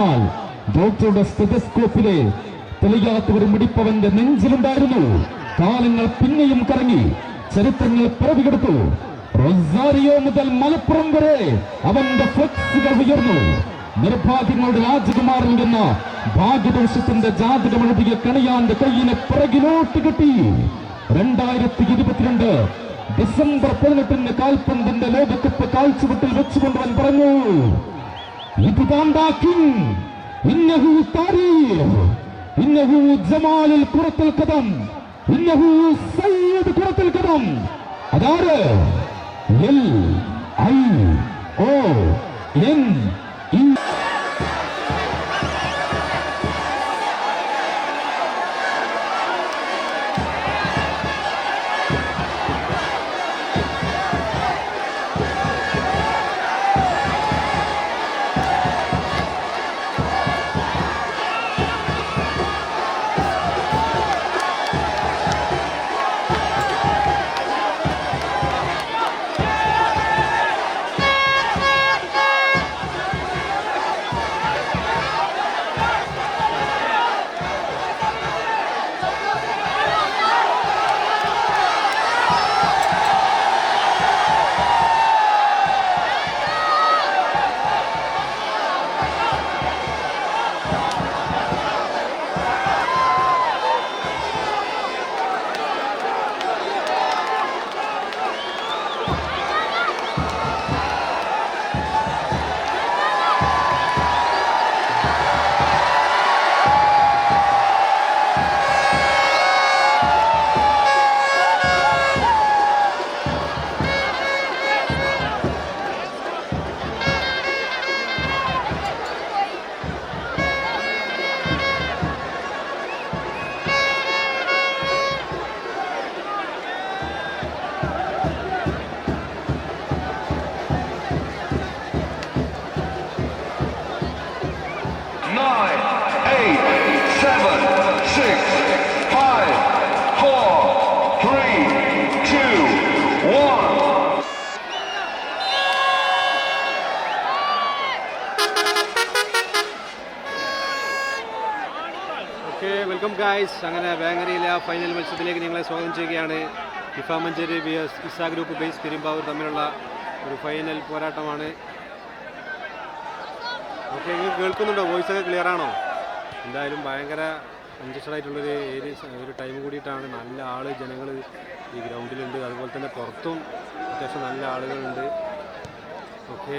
എന്നാൽ ഡോക്ടറുടെ സ്റ്റെതസ്കോപ്പിലെ ഒരു മിടിപ്പവന്റെ നെഞ്ചിലുണ്ടായിരുന്നു. കാലങ്ങൾ പിന്നെയും കറങ്ങി ചരിത്രങ്ങൾ പിറവികെടുത്തു റൊസാരിയോ മുതൽ മലപ്പുറം വരെ അവന്റെ ഫ്ലക്സുകൾ ഉയർന്നു. നിർഭാഗ്യങ്ങളുടെ രാജകുമാരൻ എന്ന ഭാഗ്യദോഷത്തിന്റെ ജാതകമെഴുതിയ കണിയാന്റെ കയ്യിനെ പിറകിലോട്ട് കിട്ടി. രണ്ടായിരത്തി ഇരുപത്തിരണ്ട് ഡിസംബർ പതിനെട്ടിന് കാൽപന്തിന്റെ ലോകകപ്പ് കാഴ്ചവെട്ടിൽ വെച്ചുകൊണ്ടവൻ പറഞ്ഞു لتبان لكن إنه التاريخ إنه جمال الكرة القدم. إنه سيد كرة القدم. أدار ال أي أو إن إي. ഗായ്സ് അങ്ങനെ വേങ്ങരയിലെ ആ ഫൈനൽ മത്സരത്തിലേക്ക് നിങ്ങളെ സ്വാഗതം ചെയ്യുകയാണ്. ഇഫ മഞ്ചേരി ബി എസ് ഇസ ഗ്രൂപ്പ് ബേസ് പെരുമ്പാവൂർ തമ്മിലുള്ള ഒരു ഫൈനൽ പോരാട്ടമാണ്. ഓക്കെ നിങ്ങൾ കേൾക്കുന്നുണ്ടോ? വോയിസ് ഒക്കെ ക്ലിയർ ആണോ? എന്തായാലും ഭയങ്കര കൺജസ്റ്റഡ് ആയിട്ടുള്ളൊരു ഏരിയ ഒരു ടൈം കൂടിയിട്ടാണ് നല്ല ആൾ ജനങ്ങൾ ഈ ഗ്രൗണ്ടിലുണ്ട് അതുപോലെ തന്നെ പുറത്തും അത്യാവശ്യം നല്ല ആളുകളുണ്ട്. ഓക്കെ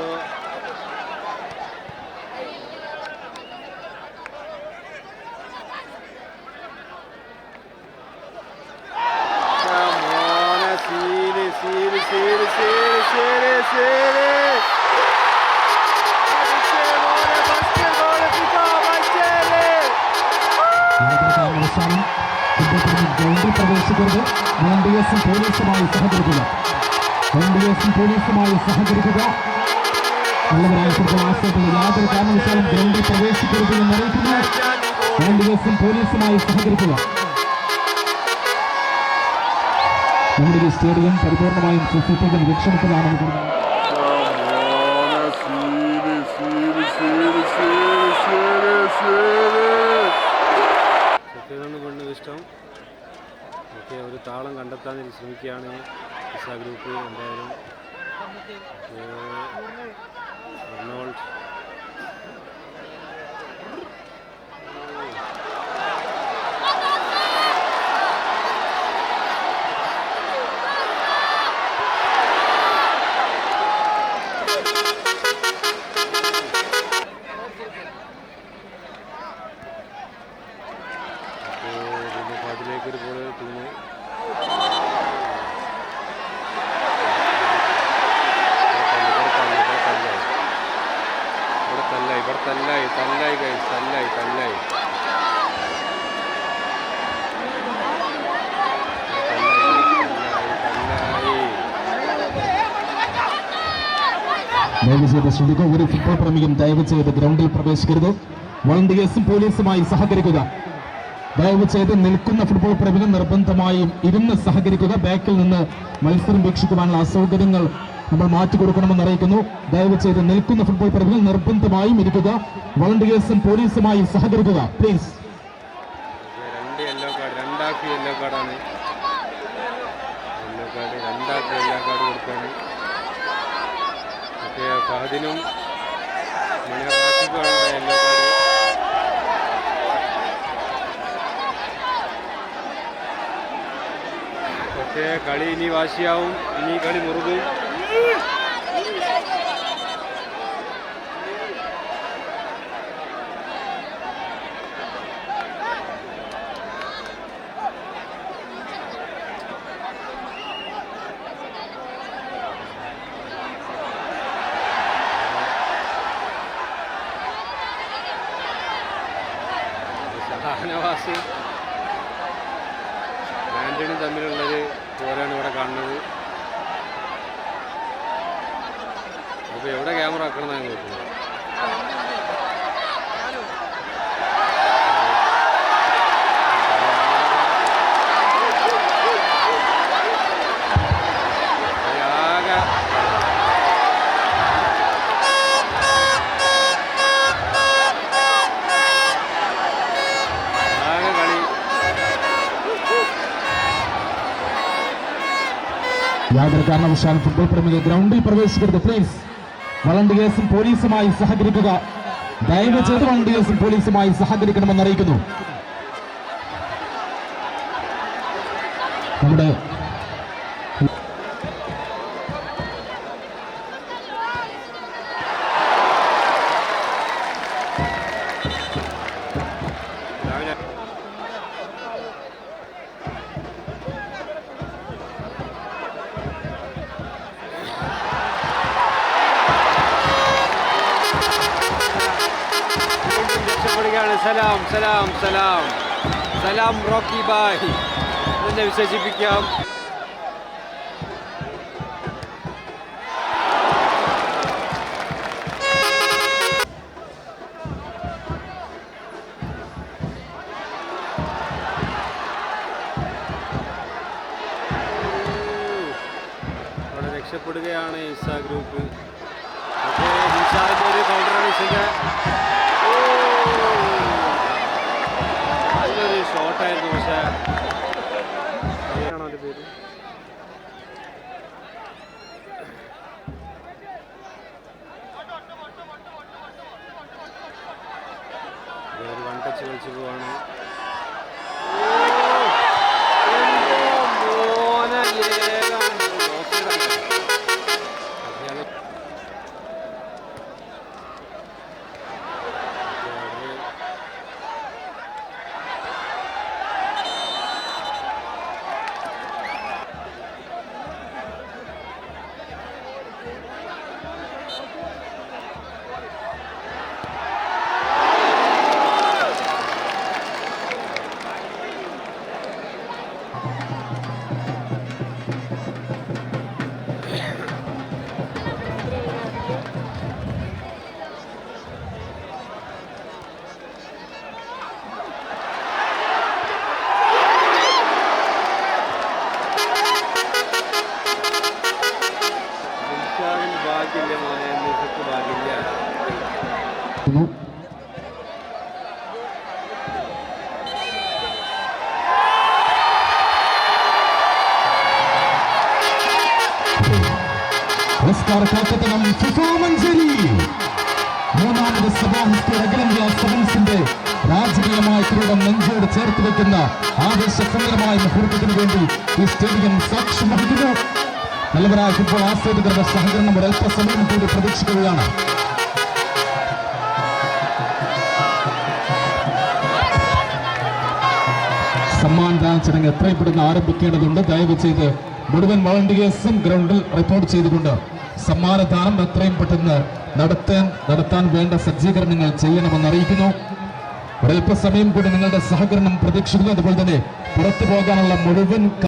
ഫിഫ മഞ്ചേരി യാതൊരു ഗ്രൗണ്ടിൽ പ്രവേശിക്കരുത് എൻ ഡി എസും പോലീസുമായി സഹകരിക്കുക എൻ ഡി എസും പോലീസുമായി സഹകരിക്കുക നല്ലവരായ ഫുട്ബോൾ ആശയത്തിൽ യാതൊരു കാരണവശാലും ഗ്രൗണ്ടിൽ പ്രവേശിക്കരുത് എന്ന് അറിയിക്കുന്നു എസും പോലീസുമായി സഹകരിക്കുക. നമ്മുടെ ഈ സ്റ്റേഡിയം പരിപൂർണമായും സുസിപ്പിക്കുന്ന നിരീക്ഷണത്തിലാണ് പെണ്ണ് ഇഷ്ടം. ഓക്കെ ഒരു താളം കണ്ടെത്താൻ ശ്രമിക്കുകയാണ് ഇസ ഗ്രൂപ്പ്. എന്തായാലും ഓക്കേ. തല്ലായി ഇവിടെ തല്ലായി തല്ലായി കഴിച്ച് തല്ലായി തല്ലായി. ദയവുചെയ്ത് ഒരു ഫുട്ബോൾ പ്രേമിയും ദയവ് ചെയ്ത് ഗ്രൗണ്ടിൽ പ്രവേശിക്കരുത്. വളണ്ടിയേഴ്സും പോലീസുമായി സഹകരിക്കുക. ദയവ് ചെയ്ത് നിൽക്കുന്ന ഫുട്ബോൾ പ്രേമികൾ നിർബന്ധമായും ഇരുന്ന് സഹകരിക്കുക. ബാക്കിൽ നിന്ന് മത്സരം വീക്ഷിക്കുവാനുള്ള അസൗകര്യങ്ങൾ നമ്മൾ മാറ്റി കൊടുക്കണമെന്ന് അറിയിക്കുന്നു. ദയവ് ചെയ്ത് നിൽക്കുന്ന ഫുട്ബോൾ പ്രതികൾ നിർബന്ധമായും ഇരിക്കുക. വളണ്ടിയേഴ്സും പോലീസുമായി സഹകരിക്കുക. പ്ലീസ് കളി ഇനി വാശിയാവും. ഇനി കളി മുറുകും. ഷഹാനവാസ് ആന്റണി തമ്മിലുള്ളൊരു പോരാണ് ഇവിടെ കാണുന്നത്. അപ്പോൾ എവിടെ ക്യാമറ വെക്കണം എന്നാണ് നോക്കുന്നത് ആകെ ആകെ കളി. യാതൊരു കാരണവശാലും ഫുട്ബോൾ പ്രേമികൾ ഗ്രൗണ്ടിൽ പ്രവേശിക്കരുത് പ്ലീസ് വളണ്ടിയേഴ്സും പോലീസുമായി സഹകരിക്കുക. ദയവ് ചെയ്ത് വളണ്ടിയേഴ്സും പോലീസുമായി സഹകരിക്കണമെന്ന് അറിയിക്കുന്നു. നമ്മുടെ സലാം സലാം സലാം റോക്കി ബായ് എന്നെ വിശേഷിപ്പിക്കാം രക്ഷപ്പെടുകയാണ് ഇസ ഗ്രൂപ്പ്. പക്ഷേ നിഷാദിന്റെ ഒരു കൗണ്ടറാണ് ഷോട്ടായിരുന്നു പക്ഷേ ഒരു വൺ ടച്ച് കളിച്ച് പോവാണ്. ഭാഗ്യമില്ല മോനെ നിഷക്ക് ഭാഗ്യമില്ല ഓസ്കാർ കാക്കത്തനം ഫിഫ മഞ്ചേരി മൂന്നാമത് സഭാഹിസ്റ്റ് അഖിലേന്ത്യാ സെവൻസിന്റെ രാജകീയമായ കിരീടം നെഞ്ചോട് ചേർത്ത് വെക്കുന്ന ആവേശസുന്ദരമായ മുഹൂർത്തത്തിന് വേണ്ടി ഈ സ്റ്റേഡിയം സാക്ഷ്യം വഹിക്കുന്നു നല്ലവരായ ഫുട്ബോൾ ആസ്വാദകരുടെ സഹകരണം ഒരു കൂടി പ്രതീക്ഷിക്കുകയാണ്. സമ്മാനദാന ചടങ്ങ് എത്രയും പെട്ടെന്ന് ആരംഭിക്കേണ്ടതുണ്ട്. ദയവ് ചെയ്ത് മുഴുവൻ വളണ്ടിയേഴ്സും ഗ്രൗണ്ടിൽ റിപ്പോർട്ട് ചെയ്തുകൊണ്ട് സമ്മാനദാനം എത്രയും പെട്ടെന്ന് നടത്താൻ നടത്താൻ വേണ്ട സജ്ജീകരണങ്ങൾ ചെയ്യണമെന്ന് അറിയിക്കുന്നു. ഒരല്പസമയം കൂടി നിങ്ങളുടെ സഹകരണം പ്രതീക്ഷിക്കുന്നു. അതുപോലെ തന്നെ പുറത്തു പോകാനുള്ള മുഴുവൻ